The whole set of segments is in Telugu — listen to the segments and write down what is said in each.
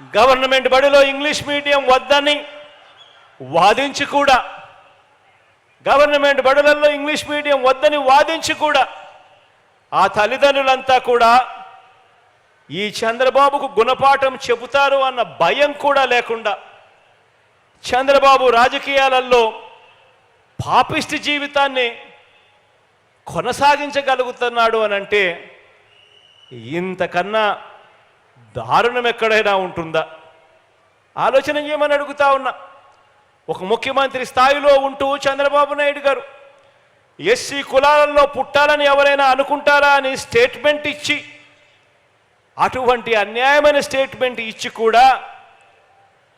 గవర్నమెంట్ బడిలో ఇంగ్లీష్ మీడియం వద్దని వాదించి కూడా గవర్నమెంట్ బడులలో ఇంగ్లీష్ మీడియం వద్దని వాదించి కూడా ఆ తల్లిదండ్రులంతా కూడా ఈ చంద్రబాబుకు గుణపాఠం చెబుతారు అన్న భయం కూడా లేకుండా చంద్రబాబు రాజకీయాలలో పాపిష్టి జీవితాన్ని కొనసాగించగలుగుతున్నాడు అని అంటే ఇంతకన్నా దారుణం ఎక్కడైనా ఉంటుందా? ఆలోచన చేయమని అడుగుతా ఉన్నా. ఒక ముఖ్యమంత్రి స్థాయిలో ఉంటూ చంద్రబాబు నాయుడు గారు ఎస్సీ కులాలలో పుట్టాలని ఎవరైనా అనుకుంటారా అని స్టేట్మెంట్ ఇచ్చి అటువంటి అన్యాయమైన స్టేట్మెంట్ ఇచ్చి కూడా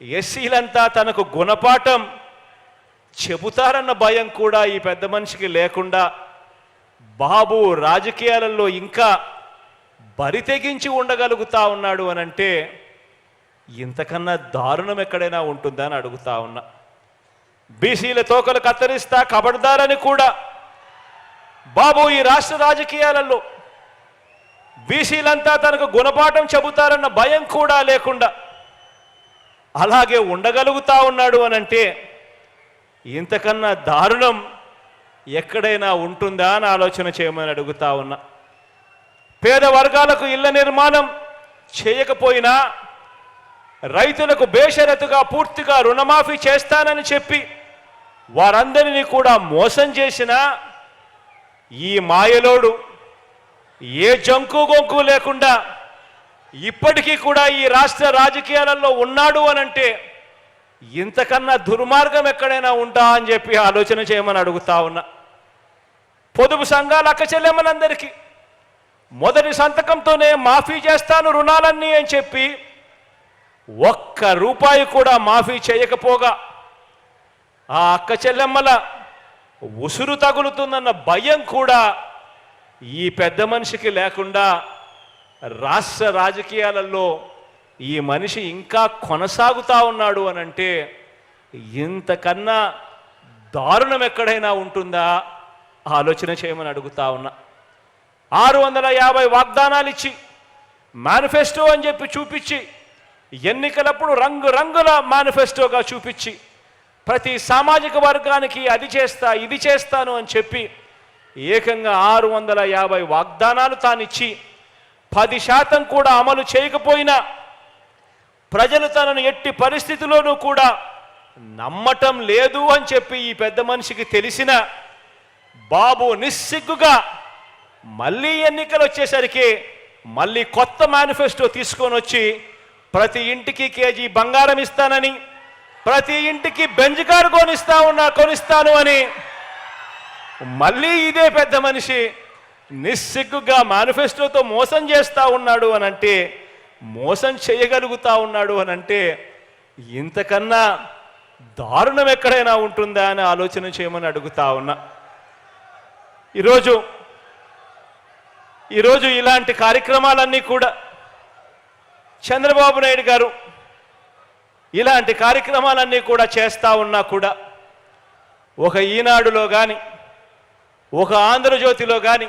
ఎస్సీలంతా తనకు గుణపాఠం చెబుతారన్న భయం కూడా ఈ పెద్ద మనిషికి లేకుండా బాబు రాజకీయాలలో ఇంకా పరితెగించి ఉండగలుగుతా ఉన్నాడు అని అంటే ఇంతకన్నా దారుణం ఎక్కడైనా ఉంటుందా? అని అడుగుతా ఉన్నా. బీసీల తోకలు కత్తిరిస్తా కబడ్దారని కూడా. బాబు ఈ రాష్ట్ర రాజకీయాలలో బీసీలంతా తనకు గుణపాఠం చెబుతారన్న భయం కూడా లేకుండా అలాగే ఉండగలుగుతా ఉన్నాడు అని అంటే ఇంతకన్నా దారుణం ఎక్కడైనా ఉంటుందా? అని ఆలోచన చేయమని అడుగుతా ఉన్నా. పేద వర్గాలకు ఇళ్ళ నిర్మాణం చేయకపోయినా రైతులకు బేషరతుగా పూర్తిగా రుణమాఫీ చేస్తానని చెప్పి వారందరినీ కూడా మోసం చేసిన ఈ మాయలోడు ఏ జంకు గొంకు లేకుండా ఇప్పటికీ కూడా ఈ రాష్ట్ర రాజకీయాలలో ఉన్నాడు అనంటే ఇంతకన్నా దుర్మార్గం ఎక్కడైనా ఉంటా అని చెప్పి ఆలోచన చేయమని అడుగుతా ఉన్నా. పొదుపు సంఘాలు అక్క చెల్లెమ్మలందరికీ మొదటి సంతకంతోనే మాఫీ చేస్తాను రుణాలన్నీ అని చెప్పి ఒక్క రూపాయి కూడా మాఫీ చేయకపోగా ఆ అక్క చెల్లెమ్మల ఉసురు తగులుతుందన్న భయం కూడా ఈ పెద్ద మనిషికి లేకుండా రాష్ట్ర రాజకీయాలలో ఈ మనిషి ఇంకా కొనసాగుతా ఉన్నాడు అని అంటే ఇంతకన్నా దారుణం ఎక్కడైనా ఉంటుందా? ఆలోచన చేయమని అడుగుతా ఉన్నా. ఆరు వందల యాభై వాగ్దానాలు ఇచ్చి మేనిఫెస్టో అని చెప్పి చూపించి ఎన్నికలప్పుడు రంగు రంగుల మేనిఫెస్టోగా చూపించి ప్రతి సామాజిక వర్గానికి అది చేస్తా ఇది చేస్తాను అని చెప్పి ఏకంగా ఆరు వందల యాభై వాగ్దానాలు తానిచ్చి పది శాతం కూడా అమలు చేయకపోయినా ప్రజలు తనను ఎట్టి పరిస్థితిలోనూ కూడా నమ్మటం లేదు అని చెప్పి ఈ పెద్ద మనిషికి తెలిసిన బాబు నిస్సిగ్గుగా మళ్ళీ ఎన్నికలు వచ్చేసరికి మళ్ళీ కొత్త మేనిఫెస్టో తీసుకొని వచ్చి ప్రతి ఇంటికి కేజీ బంగారం ఇస్తానని ప్రతి ఇంటికి బెంజ్ కారు కొనిస్తా ఉన్నా కొనిస్తాను అని మళ్ళీ ఇదే పెద్ద మనిషి నిస్సిగ్గుగా మేనిఫెస్టోతో మోసం చేస్తూ ఉన్నాడు అని అంటే మోసం చేయగలుగుతా ఉన్నాడు అని అంటే ఇంతకన్నా దారుణం ఎక్కడైనా ఉంటుందా అని ఆలోచన చేయమని అడుగుతా ఉన్నా. ఈరోజు ఈరోజు ఇలాంటి కార్యక్రమాలన్నీ కూడా చంద్రబాబు నాయుడు గారు ఇలాంటి కార్యక్రమాలన్నీ కూడా చేస్తూ ఉన్నా కూడా ఒక ఈనాడులో కానీ ఒక ఆంధ్రజ్యోతిలో కానీ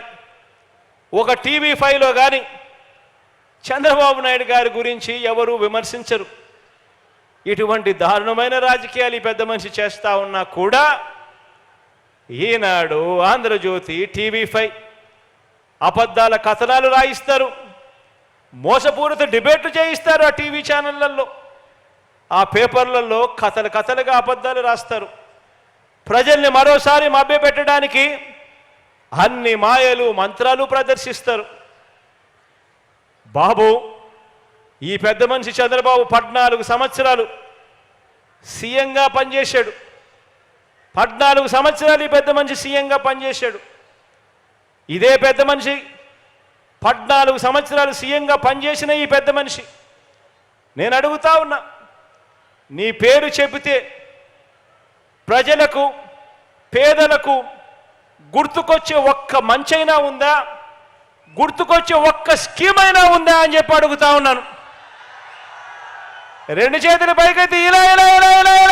ఒక టీవీ ఫైవ్లో కానీ చంద్రబాబు నాయుడు గారి గురించి ఎవరు విమర్శించరు. ఇటువంటి దారుణమైన రాజకీయాలు ఈ పెద్ద మనిషి చేస్తూ ఉన్నా కూడా ఈనాడు ఆంధ్రజ్యోతి టీవీ ఫైవ్ అబద్ధాల కథనాలు రాయిస్తారు. మోసపూరిత డిబేట్లు చేయిస్తారు ఆ టీవీ ఛానళ్ళల్లో. ఆ పేపర్లలో కథలు కథలుగా అబద్ధాలు రాస్తారు. ప్రజల్ని మరోసారి మభ్యపెట్టడానికి అన్ని మాయలు మంత్రాలు ప్రదర్శిస్తారు. బాబు ఈ పెద్ద మనిషి చంద్రబాబు పద్నాలుగు సంవత్సరాలు సీఎంగా పనిచేశాడు. పద్నాలుగు సంవత్సరాలు ఈ పెద్ద మనిషి సీఎంగా పనిచేశాడు. ఇదే పెద్ద మనిషి. పద్నాలుగు సంవత్సరాలు సీఎంగా పనిచేసిన ఈ పెద్ద మనిషి. నేను అడుగుతా ఉన్నా నీ పేరు చెబితే ప్రజలకు పేదలకు గుర్తుకొచ్చే ఒక్క మంచైనా ఉందా? గుర్తుకొచ్చే ఒక్క స్కీమ్ అయినా ఉందా అని చెప్పి అడుగుతా ఉన్నాను. రెండు చేతులు పైకైతే ఇలా ఇలా ఇలా ఇలా